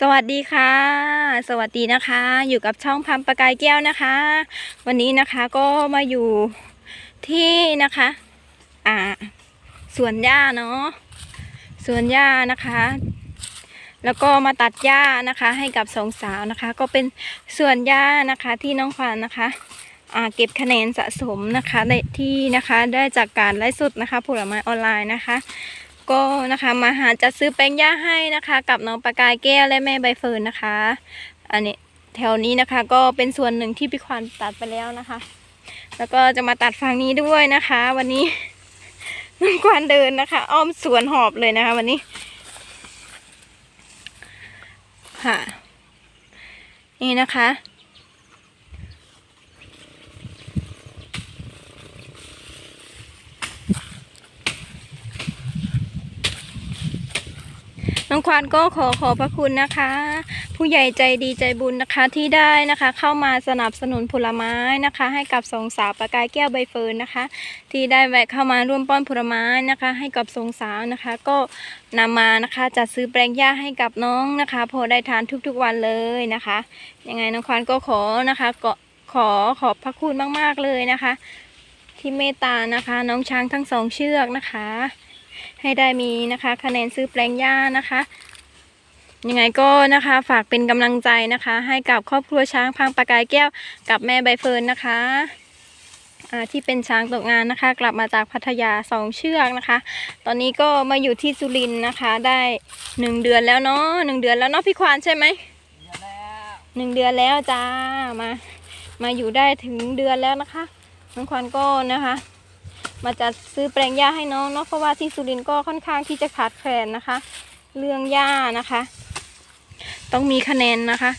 สวัสดีค่ะ สวัสดีนะคะ อยู่กับช่องพัมประกายแก้วนะคะ วันนี้นะคะก็มาอยู่ที่นะคะ อ่าสวนหญ้าเนาะสวนหญ้านะคะ แล้วก็มาตัดหญ้านะคะ ให้กับสองสาวนะคะ ก็เป็นสวนหญ้านะคะที่น้องขวัญนะคะอ่าเก็บคะแนนสะสมนะคะในที่นะคะได้จากการไลฟ์สดนะคะผลไม้ออนไลน์นะคะ ก็นะคะ มาหาจัดซื้อแป้งย่าให้นะคะ กับน้องประกายแก้วและแม่ใบเฟิร์นนะคะ อันนี้แถวนี้นะคะ ก็เป็นส่วนหนึ่งที่พี่ควันตัดไปแล้วนะคะ แล้วก็จะมาตัดฝั่งนี้ด้วยนะคะ วันนี้น้องควันเดินนะคะ อ้อมสวนหอบเลยนะคะ วันนี้ ค่ะ นี่นะคะ น้องควานก็ขอขอบพระคุณนะคะ ผู้ใหญ่ใจดีใจบุญนะคะที่ได้นะคะ เข้ามาสนับสนุนผลไม้นะคะ ให้กับสองสาวประกายแก้วใบเฟิร์นนะคะ ที่ได้แวะเข้ามาร่วมป้อนผลไม้นะคะ ให้กับสองสาวนะคะ ก็นำมานะคะจัดซื้อแปลงหญ้าให้กับน้องนะคะ พอได้ทานทุกๆวันเลยนะคะยังไงน้องควานก็ขอนะคะก็ขอขอบพระคุณมากๆเลยนะคะ ที่เมตตานะคะ น้องช้างทั้งสองเชือกนะคะ ให้ได้มีนะคะ คะแนนซื้อแปลงหญ้านะคะ ยังไงก็นะคะฝากเป็นกำลังใจนะคะ ให้กับครอบครัวช้างพังประกายแก้วกับแม่ใบเฟิร์นนะคะอ่าที่เป็นช้างตกงานนะคะ กลับมาจากพัทยาสองเชือกนะคะ ตอนนี้ก็มาอยู่ที่สุรินทร์นะคะ ได้หนึ่งเดือนแล้วเนาะหนึ่งเดือนแล้วเนาะพี่ควานใช่ไหมหนึ่งเดือนแล้วจ้ามา มาอยู่ได้ถึงเดือนแล้วนะคะน้องควานก็นะคะ มาจัดซื้อแปลงหญ้าให้น้องเนาะเพราะว่าที่สุรินทร์ก็ค่อนข้างที่จะขาดแคลนนะคะ เรื่องหญ้านะคะ ต้องมีคะแนนนะคะ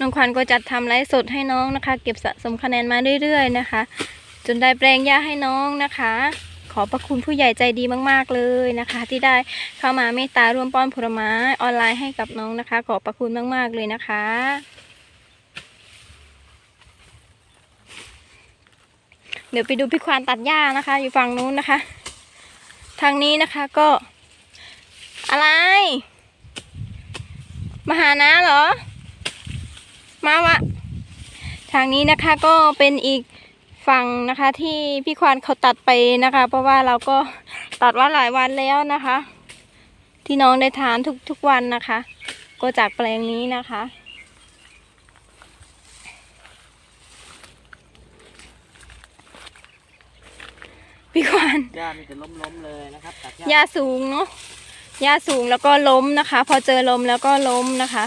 น้องขวัญก็จัดทำไลฟ์สดให้น้องนะคะ เก็บสะสมคะแนนมาเรื่อย ๆนะคะ จนได้แปลงหญ้าให้น้องนะคะ ขอบพระคุณผู้ใหญ่ใจดีมากๆเลยนะคะ ที่ได้เข้ามาเมตตาร่วมป้อนผลไม้ออนไลน์ให้กับน้องนะคะ ขอบพระคุณมากๆเลยนะคะ เดี๋ยวไปดูพี่ควานตัดหญ้านะคะ อยู่ฝั่งนู้นนะคะ ทางนี้นะคะก็ อะไร มาหาน้าเหรอ มาวะทางนี้นะคะก็เป็นอีกฝั่งนะคะ ที่พี่ควานเขาตัดไปนะคะ เพราะว่าเราก็ตัดว่าหลายวันแล้วนะคะ ที่น้องได้ทานทุกทุกวันนะคะ ก็จากแปลงนี้นะคะ พี่ควานหญ้ามีแต่ล้มๆเลยนะครับตัดหญ้าสูงเนาะหญ้าสูงแล้วก็ล้มนะคะ พอเจอลมแล้วก็ล้มนะคะ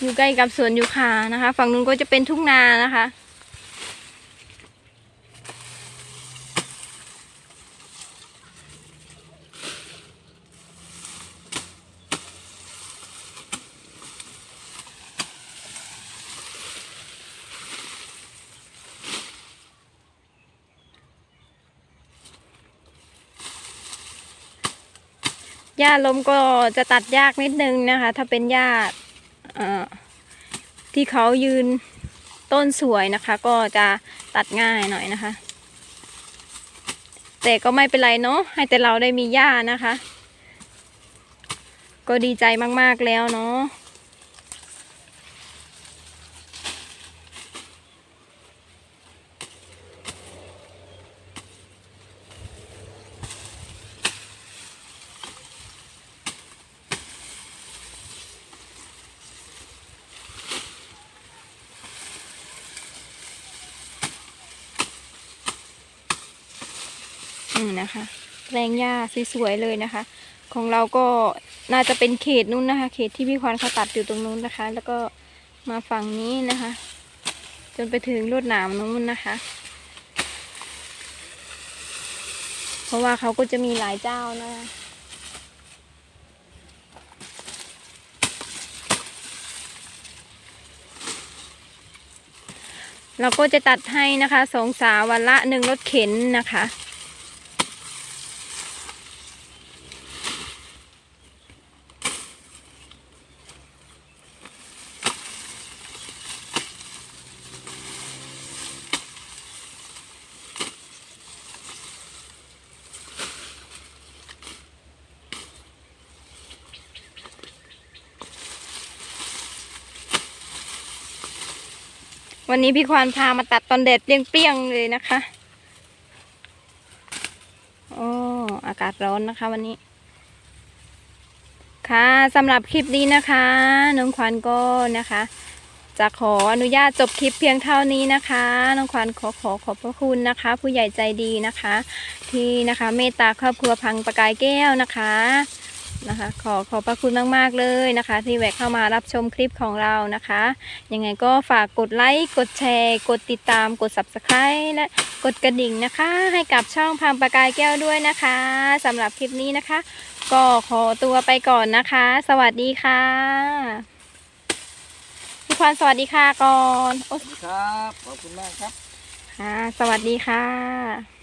อยู่ใกล้กับสวนยูคานะคะ ฝั่งนู้นก็จะเป็นทุ่งนานะคะ หญ้าล้มก็จะตัดยากนิดนึงนะคะ ถ้าเป็นหญ้าที่เขายืนต้นสวยนะคะ ก็จะตัดง่ายหน่อยนะคะ แต่ก็ไม่เป็นไรเนาะให้แต่เราได้มีหญ้านะคะ ก็ดีใจมากๆแล้วเนาะ นี่นะคะแปลงหญ้าสวยๆเลยนะคะ ของเราก็น่าจะเป็นเขตนู้นนะคะ เขตที่พี่ควานเขาตัดอยู่ตรงนู้นนะคะ แล้วก็มาฝั่งนี้นะคะ จนไปถึงลวดหนามนู้นนะคะ เพราะว่าเขาก็จะมีหลายเจ้านะคะเราก็จะตัดให้นะคะสองสาววันละหนึ่งรถเข็นนะคะ วันนี้พี่ควานพามาตัดตอนแดดเปรี้ยงๆเลยนะคะโอ้อากาศร้อนนะคะวันนี้ ค่ะสำหรับคลิปนี้นะคะ น้องขวัญก็นะคะ จะขออนุญาตจบคลิปเพียงเท่านี้นะคะ น้องขวัญขอขอขอบพระคุณนะคะ ผู้ใหญ่ใจดีนะคะ ที่นะคะเมตตาครอบครัวพังประกายแก้วนะคะ นะคะ ขอขอบพระคุณมาก ๆ เลยนะคะ ที่แวะเข้ามารับชมคลิปของเรานะคะ ยังไงก็ฝากกดไลค์กดแชร์ กดติดตามกด subscribe และกดกระดิ่งนะคะ ให้กับช่องพังประกายแก้วด้วยนะคะสำหรับคลิปนี้นะคะ ก็ขอตัวไปก่อนนะคะ สวัสดีค่ะพี่ควานสวัสดีค่ะก่อนโอ๊ยครับขอบคุณมากครับค่ะสวัสดีค่ะ